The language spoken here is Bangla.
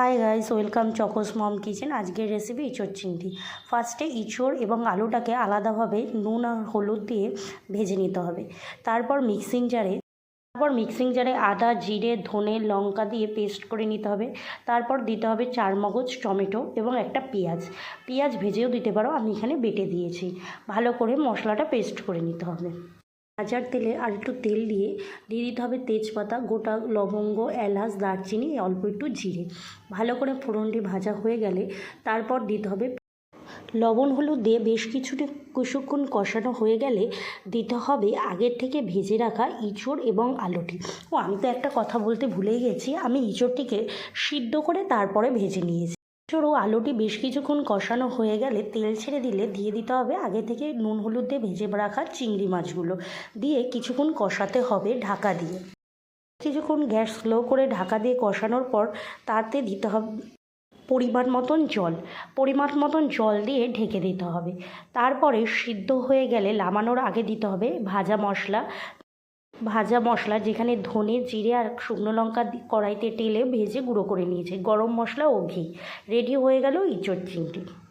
Hi guys welcome Chocos mom kitchen আজকের রেসিপি ইঁচড় চিংড়ি। ফার্স্টে ইঁচড় এবং আলুটাকে আলাদাভাবে নুন আর হলুদ দিয়ে ভেজে নিতে হবে। তারপর মিক্সিং জারে তারপর মিক্সিং জারে আদা, জিরে, ধনে, লঙ্কা দিয়ে পেস্ট করে নিতে হবে। তারপর দিতে হবে চার মগজ টমেটো এবং একটা পেঁয়াজ। পেঁয়াজ ভেজেও দিতে পারো, আমি এখানে বেটে দিয়েছি। ভালো করে মশলাটা পেস্ট করে নিতে হবে। ভাজার তেলে আর একটু তেল দিয়ে দিয়ে দিতে হবে তেজপাতা, গোটা লবঙ্গ, এলাচ, দারচিনি, অল্প একটু জিরে। ভালো করে ফোড়নটি ভাজা হয়ে গেলে তারপর দিতে হবে লবণ, হলুদ দিয়ে বেশ কিছুটা কিছুক্ষণ কষানো হয়ে গেলে দিতে হবে আগের থেকে ভেজে রাখা ইঁচড় এবং আলুটি। ও, আমি তো একটা কথা বলতে ভুলেই গেছি। আমি ইঁচড়টিকে সিদ্ধ করে তারপরে ভেজে নিয়েছি। ইঁচড় আলুটি বেশ কিছুক্ষণ কষানো হয়ে গেলে তেল ছেড়ে দিলে দিয়ে দিতে হবে আগে থেকে নুন হলুদ দিয়ে ভেজে রাখা চিংড়ি মাছগুলো। দিয়ে কিছুক্ষণ কষাতে হবে ঢাকা দিয়ে। কিছুক্ষণ গ্যাস স্লো করে ঢাকা দিয়ে কষানোর পর তাতে দিতে হবে পরিমাণ মতন জল। পরিমাণ মতন জল দিয়ে ঢেকে দিতে হবে। তারপরে সিদ্ধ হয়ে গেলে নামানোর আগে দিতে হবে ভাজা মশলা। ভাজা মশলা যেখানে ধনে, জিরে আর শুকনো লঙ্কা কড়াইতে টেলে ভেজে গুঁড়ো করে নিয়েছে। গরম মশলা ও ঘি। রেডি হয়ে গেল ইঁচড় চিংড়ি।